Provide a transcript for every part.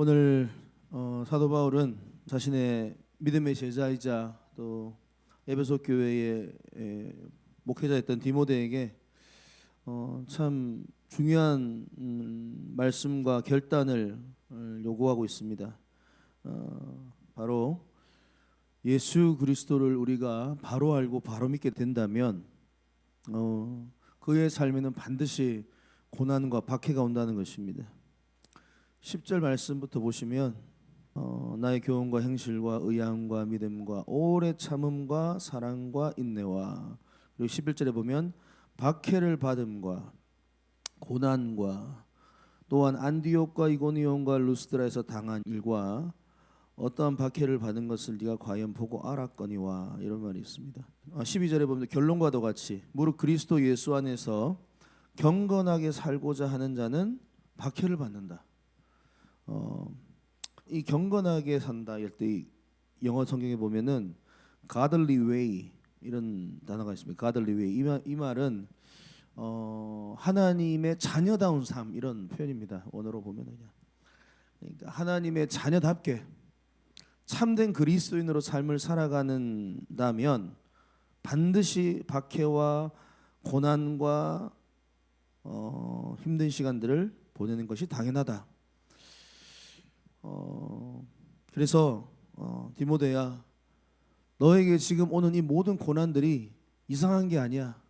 오늘 어, 사도 바울은 자신의 믿음의 제자이자 또 에베소 교회의 에, 목회자였던 디모데에게 어, 참 중요한 음, 말씀과 결단을 어, 요구하고 있습니다. 어, 바로 예수 그리스도를 우리가 바로 알고 바로 믿게 된다면 어, 그의 삶에는 반드시 고난과 박해가 온다는 것입니다. 10절 말씀부터 보시면 어, 나의 교훈과 행실과 의함과 믿음과 오래 참음과 사랑과 인내와 그리고 11절에 보면 박해를 받음과 고난과 또한 안디옥과 이고니온과 루스드라에서 당한 일과 어떠한 박해를 받은 것을 네가 과연 보고 알았거니와 이런 말이 있습니다. 아, 12절에 보면 결론과도 같이 무릇 그리스도 예수 안에서 경건하게 살고자 하는 자는 박해를 받는다. 어, 이 경건하게 산다 이럴 때 영어 성경에 보면은 godly way 이런 단어가 있습니다. godly way 이, 말, 이 말은 어, 하나님의 자녀다운 삶 이런 표현입니다. 원어로 보면은 그냥 그러니까 하나님의 자녀답게 참된 그리스도인으로 삶을 살아가는다면 반드시 박해와 고난과 어, 힘든 시간들을 보내는 것이 당연하다. 어, 그래서 어, 디모데야 너에게 지금 오는 이 모든 고난들이 이상한 게 아니야.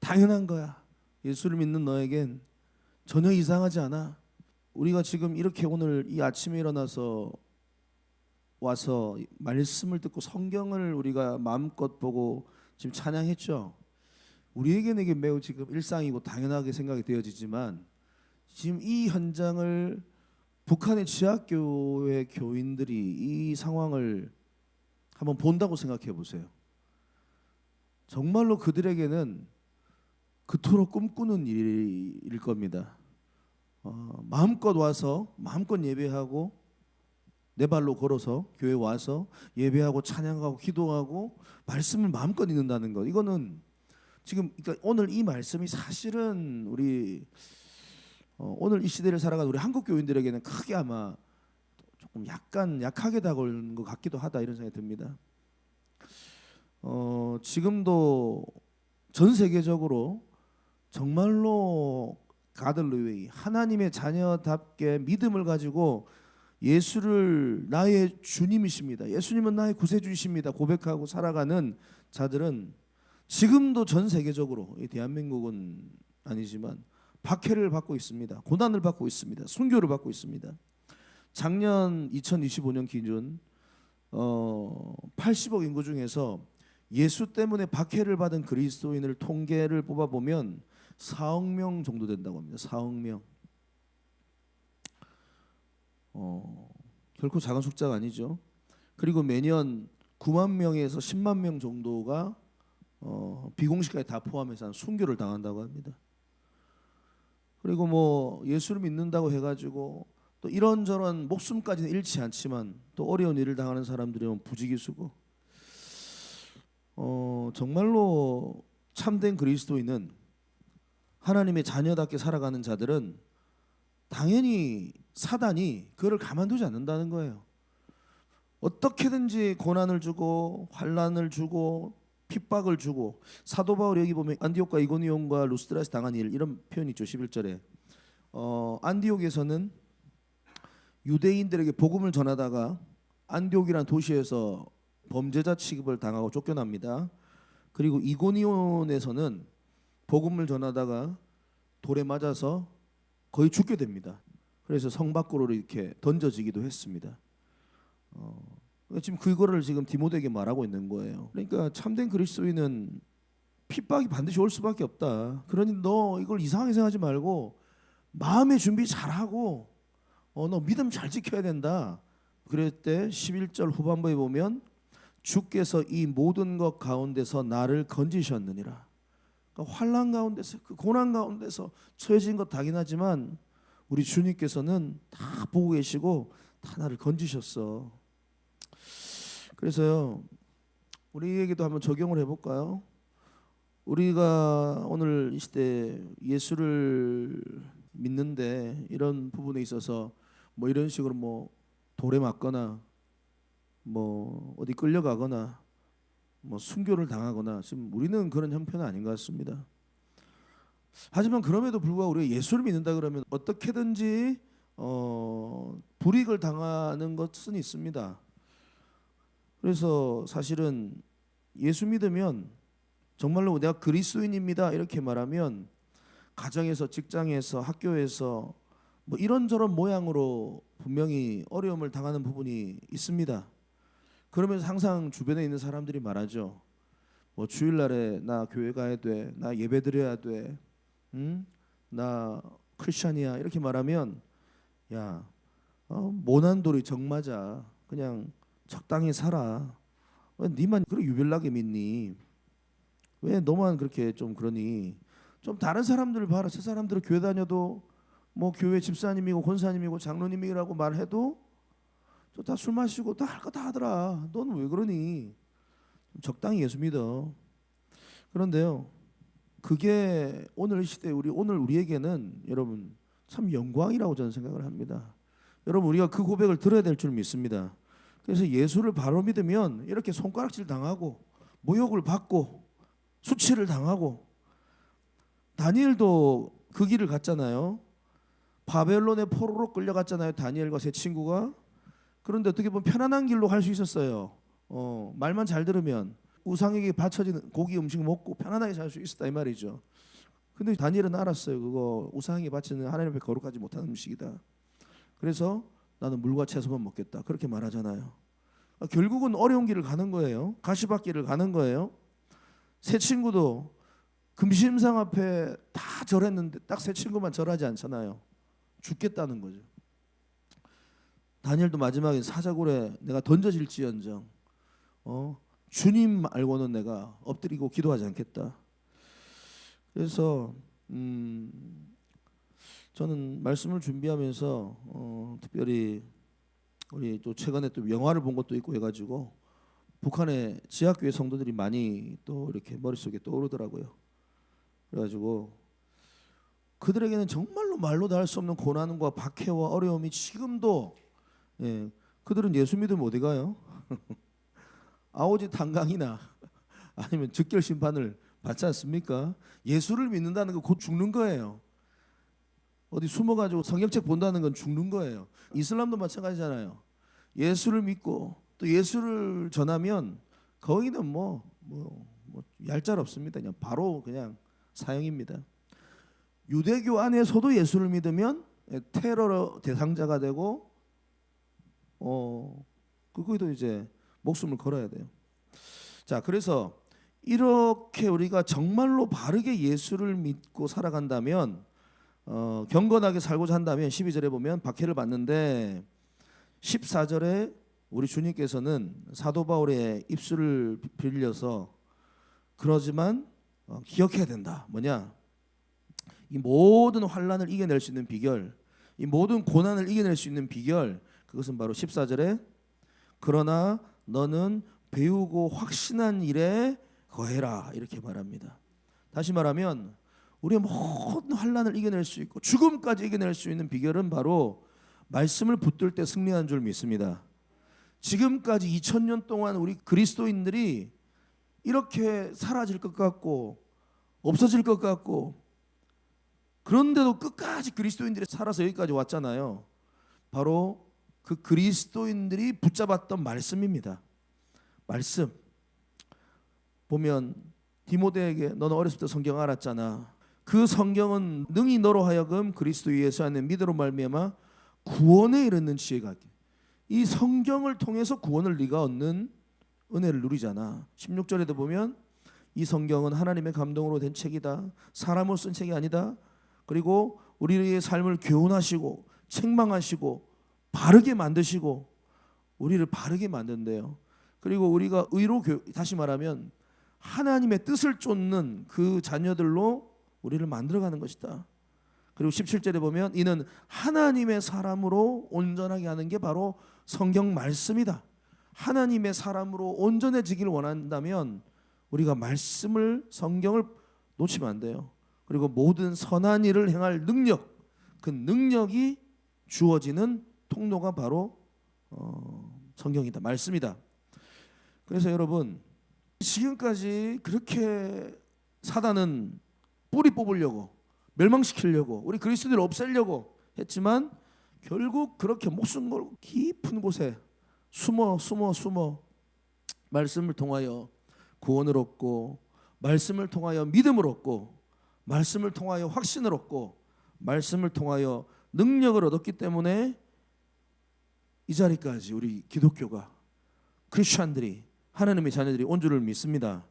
당연한 거야. 예수를 믿는 너에겐 전혀 이상하지 않아. 우리가 지금 이렇게 오늘 이 아침에 일어나서 와서 말씀을 듣고 성경을 우리가 마음껏 보고 지금 찬양했죠. 우리에게는 매우 지금 일상이고 당연하게 생각이 되어지지만 지금 이 현장을 북한의 지하교회 교인들이 이 상황을 한번 본다고 생각해 보세요. 정말로 그들에게는 그토록 꿈꾸는 일일 겁니다. 어, 마음껏 와서 마음껏 예배하고 내 발로 걸어서 교회 와서 예배하고 찬양하고 기도하고 말씀을 마음껏 읽는다는 것 이거는 지금 그러니까 오늘 이 말씀이 사실은 우리 어, 오늘 이 시대를 살아가는 우리 한국 교인들에게는 크게 아마 조금 약간 약하게 다가오는 것 같기도 하다 이런 생각이 듭니다. 어, 지금도 전 세계적으로 정말로 가들루웨이 하나님의 자녀답게 믿음을 가지고 예수를 나의 주님이십니다. 예수님은 나의 구세주이십니다. 고백하고 살아가는 자들은 지금도 전 세계적으로 이 대한민국은 아니지만 박해를 받고 있습니다. 고난을 받고 있습니다. 순교를 받고 있습니다. 작년 2025년 기준 어 80억 인구 중에서 예수 때문에 박해를 받은 그리스도인을 통계를 뽑아 보면 4억 명 정도 된다고 합니다. 4억 명. 어, 결코 작은 숫자가 아니죠. 그리고 매년 9만 명에서 10만 명 정도가 어, 비공식까지 다 포함해서 한 순교를 당한다고 합니다. 그리고 뭐 예수를 믿는다고 해가지고 또 이런저런 목숨까지는 잃지 않지만 또 어려운 일을 당하는 사람들이면 부지기수고 어, 정말로 참된 그리스도인은 하나님의 자녀답게 살아가는 자들은 당연히 사단이 그를 가만두지 않는다는 거예요. 어떻게든지 고난을 주고 환란을 주고 핍박을 주고 사도 바울 여기 보면 안디옥과 이고니온과 루스드라에서 당한 일 이런 표현이 있죠 11절에 어, 안디옥에서는 유대인들에게 복음을 전하다가 안디옥이라는 도시에서 범죄자 취급을 당하고 쫓겨납니다. 그리고 이고니온에서는 복음을 전하다가 돌에 맞아서 거의 죽게 됩니다. 그래서 성 밖으로 이렇게 던져지기도 했습니다. 어, 지금 그거를 지금 디모데에게 말하고 있는 거예요. 그러니까 참된 그리스도인은 핍박이 반드시 올 수밖에 없다. 그러니 너 이걸 이상하게 생각하지 말고 마음의 준비 잘하고 어, 너 믿음 잘 지켜야 된다. 그럴 때 11절 후반부에 보면 주께서 이 모든 것 가운데서 나를 건지셨느니라. 그러니까 환란 가운데서 그 고난 가운데서 처해진 것 당연하지만 우리 주님께서는 다 보고 계시고 다 나를 건지셨어. 그래서요 우리에게도 한번 적용을 해볼까요? 우리가 오늘 이 시대 예수를 믿는데 이런 부분에 있어서 뭐 이런 식으로 뭐 돌에 맞거나 뭐 어디 끌려가거나 뭐 순교를 당하거나 지금 우리는 그런 형편은 아닌 것 같습니다. 하지만 그럼에도 불구하고 우리가 예수를 믿는다 그러면 어떻게든지 어, 불이익을 당하는 것은 있습니다. 그래서 사실은 예수 믿으면 정말로 내가 그리스도인입니다 이렇게 말하면 가정에서 직장에서 학교에서 뭐 이런저런 모양으로 분명히 어려움을 당하는 부분이 있습니다. 그러면서 항상 주변에 있는 사람들이 말하죠. 뭐 주일날에 나 교회 가야 돼, 나 예배 드려야 돼, 응? 나 크리스천이야 이렇게 말하면 야 어, 모난돌이 정맞아 그냥 적당히 살아. 왜 니만 그렇게 유별나게 믿니? 왜 너만 그렇게 좀 그러니? 좀 다른 사람들을 봐라. 저 사람들은 교회 다녀도 뭐 교회 집사님이고 권사님이고 장로님이라고 말해도 저 다 술 마시고 다 할 거 다 하더라. 너는 왜 그러니? 좀 적당히 예수 믿어. 그런데요. 그게 오늘 시대 우리 오늘 우리에게는 여러분 참 영광이라고 저는 생각을 합니다. 여러분 우리가 그 고백을 들어야 될 줄 믿습니다. 그래서 예수를 바로 믿으면 이렇게 손가락질 당하고 모욕을 받고 수치를 당하고 다니엘도 그 길을 갔잖아요. 바벨론의 포로로 끌려갔잖아요. 다니엘과 세 친구가. 그런데 어떻게 보면 편안한 길로 갈 수 있었어요. 어, 말만 잘 들으면 우상에게 바쳐진 고기 음식 먹고 편안하게 살 수 있었다 이 말이죠. 근데 다니엘은 알았어요. 그거 우상에게 바치는 하나님 앞에 거룩하지 못한 음식이다. 그래서 나는 물과 채소만 먹겠다. 그렇게 말하잖아요. 아, 결국은 어려운 길을 가는 거예요. 가시밭길을 가는 거예요. 세 친구도 금심상 앞에 다 절했는데 딱세 친구만 절하지 않잖아요. 죽겠다는 거죠. 다니엘도 마지막에 사자굴에 내가 던져질지언정 어, 주님 알고는 내가 엎드리고 기도하지 않겠다. 그래서 음, 저는 말씀을 준비하면서 어, 특별히 우리 또 최근에 또 영화를 본 것도 있고 해가지고 북한의 지하교회 성도들이 많이 또 이렇게 머릿속에 떠오르더라고요. 그래가지고 그들에게는 정말로 말로 다 할 수 없는 고난과 박해와 어려움이 지금도 예, 그들은 예수 믿으면 어디 가요? 아오지 탄강이나 아니면 즉결 심판을 받지 않습니까? 예수를 믿는다는 거 곧 죽는 거예요. 어디 숨어가지고 성경책 본다는 건 죽는 거예요. 이슬람도 마찬가지잖아요. 예수를 믿고 또 예수를 전하면 거기는 뭐, 뭐, 뭐 얄짤 없습니다. 그냥 바로 그냥 사형입니다. 유대교 안에서도 예수를 믿으면 테러 대상자가 되고 어 그거도 이제 목숨을 걸어야 돼요. 자, 그래서 이렇게 우리가 정말로 바르게 예수를 믿고 살아간다면 어, 경건하게 살고자 한다면 12절에 보면 박해를 받는데 14절에 우리 주님께서는 사도 바울의 입술을 빌려서 그러지만 어, 기억해야 된다. 뭐냐? 이 모든 환란을 이겨낼 수 있는 비결, 이 모든 고난을 이겨낼 수 있는 비결, 그것은 바로 14절에 그러나 너는 배우고 확신한 일에 거해라 이렇게 말합니다. 다시 말하면 우리의 모든 환란을 이겨낼 수 있고 죽음까지 이겨낼 수 있는 비결은 바로 말씀을 붙들 때 승리한 줄 믿습니다. 지금까지 2000년 동안 우리 그리스도인들이 이렇게 사라질 것 같고 없어질 것 같고 그런데도 끝까지 그리스도인들이 살아서 여기까지 왔잖아요. 바로 그 그리스도인들이 붙잡았던 말씀입니다. 말씀 보면 디모데에게 너는 어렸을 때 성경 알았잖아. 그 성경은 능히 너로 하여금 그리스도 예수 안에 믿으로 말미암아 구원에 이르는 지혜가. 이 성경을 통해서 구원을 네가 얻는 은혜를 누리잖아. 16절에도 보면 이 성경은 하나님의 감동으로 된 책이다. 사람으로 쓴 책이 아니다. 그리고 우리의 삶을 교훈하시고 책망하시고 바르게 만드시고 우리를 바르게 만든대요. 그리고 우리가 의로 교, 다시 말하면 하나님의 뜻을 쫓는 그 자녀들로 우리를 만들어가는 것이다. 그리고 17절에 보면 이는 하나님의 사람으로 온전하게 하는 게 바로 성경 말씀이다. 하나님의 사람으로 온전해지길 원한다면 우리가 말씀을 성경을 놓치면 안 돼요. 그리고 모든 선한 일을 행할 능력, 그 능력이 주어지는 통로가 바로 어, 성경이다 말씀이다. 그래서 여러분 지금까지 그렇게 사단은 뿌리 뽑으려고 멸망시키려고 우리 그리스도를 없애려고 했지만 결국 그렇게 목숨 걸고 깊은 곳에 숨어 숨어 숨어 말씀을 통하여 구원을 얻고 말씀을 통하여 믿음을 얻고 말씀을 통하여 확신을 얻고 말씀을 통하여 능력을 얻었기 때문에 이 자리까지 우리 기독교가 크리스천들이 하나님의 자녀들이 온 줄을 믿습니다.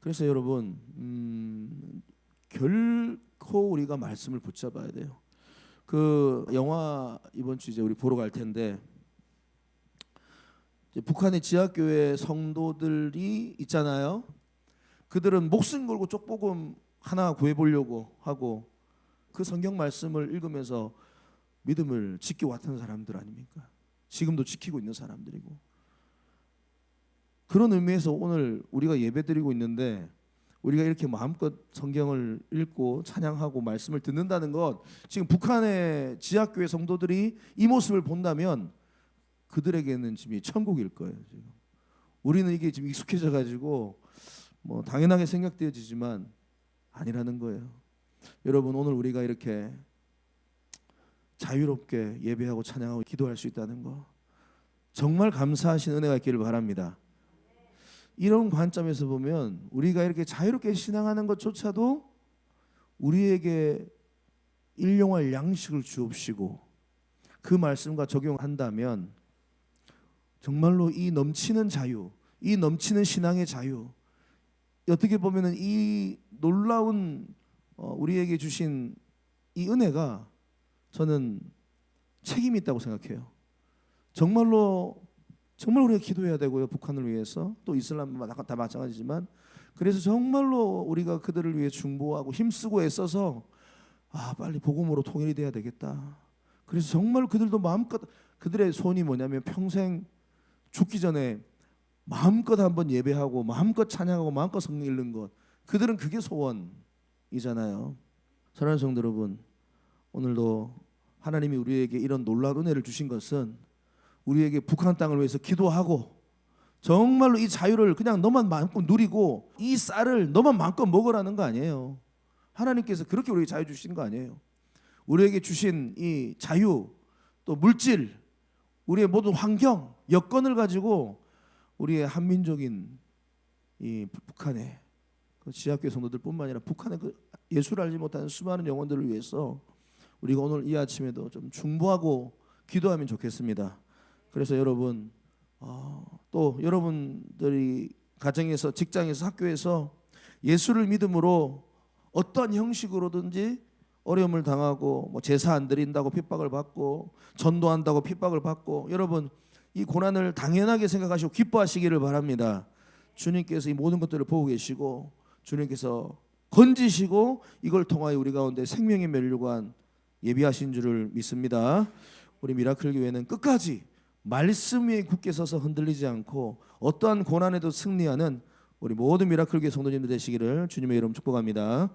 그래서 여러분 음, 결코 우리가 말씀을 붙잡아야 돼요. 그 영화 이번 주 이제 우리 보러 갈 텐데 북한의 지하교회 성도들이 있잖아요. 그들은 목숨 걸고 쪽복음 하나 구해보려고 하고 그 성경 말씀을 읽으면서 믿음을 지켜 왔던 사람들 아닙니까? 지금도 지키고 있는 사람들이고 그런 의미에서 오늘 우리가 예배드리고 있는데 우리가 이렇게 마음껏 성경을 읽고 찬양하고 말씀을 듣는다는 것 지금 북한의 지하교회 성도들이 이 모습을 본다면 그들에게는 지금 이 천국일 거예요. 지금 우리는 이게 지금 익숙해져 가지고 뭐 당연하게 생각되어지지만 아니라는 거예요. 여러분 오늘 우리가 이렇게 자유롭게 예배하고 찬양하고 기도할 수 있다는 거 정말 감사하신 은혜가 있기를 바랍니다. 이런 관점에서 보면 우리가 이렇게 자유롭게 신앙하는 것조차도 우리에게 일용할 양식을 주옵시고 그 말씀과 적용한다면 정말로 이 넘치는 자유, 이 넘치는 신앙의 자유, 어떻게 보면은 이 놀라운 어, 우리에게 주신 이 은혜가 저는 책임이 있다고 생각해요. 정말로 정말 우리가 기도해야 되고요. 북한을 위해서 또 이슬람 다 마찬가지지만 그래서 정말로 우리가 그들을 위해 중보하고 힘쓰고 애써서 아 빨리 복음으로 통일이 돼야 되겠다. 그래서 정말 그들도 마음껏 그들의 소원이 뭐냐면 평생 죽기 전에 마음껏 한번 예배하고 마음껏 찬양하고 마음껏 성경 읽는 것 그들은 그게 소원이잖아요. 사랑하는 성도 여러분 오늘도 하나님이 우리에게 이런 놀라운 은혜를 주신 것은 우리에게 북한 땅을 위해서 기도하고 정말로 이 자유를 그냥 너만 마음껏 누리고 이 쌀을 너만 마음껏 먹으라는 거 아니에요. 하나님께서 그렇게 우리에게 자유 주신 거 아니에요. 우리에게 주신 이 자유 또 물질 우리의 모든 환경 여건을 가지고 우리의 한민족인 이 북한의 그 지하교회 성도들뿐만 아니라 북한의 그 예수를 알지 못하는 수많은 영혼들을 위해서 우리가 오늘 이 아침에도 좀 중보하고 기도하면 좋겠습니다. 그래서 여러분 어, 또 여러분들이 가정에서 직장에서 학교에서 예수를 믿음으로 어떤 형식으로든지 어려움을 당하고 뭐 제사 안 드린다고 핍박을 받고 전도한다고 핍박을 받고 여러분 이 고난을 당연하게 생각하시고 기뻐하시기를 바랍니다. 주님께서 이 모든 것들을 보고 계시고 주님께서 건지시고 이걸 통하여 우리 가운데 생명의 멸류관 예비하신 줄을 믿습니다. 우리 미라클 교회는 끝까지 말씀 위에 굳게 서서 흔들리지 않고 어떠한 고난에도 승리하는 우리 모든 미라클 교회 성도님들 되시기를 주님의 이름 축복합니다.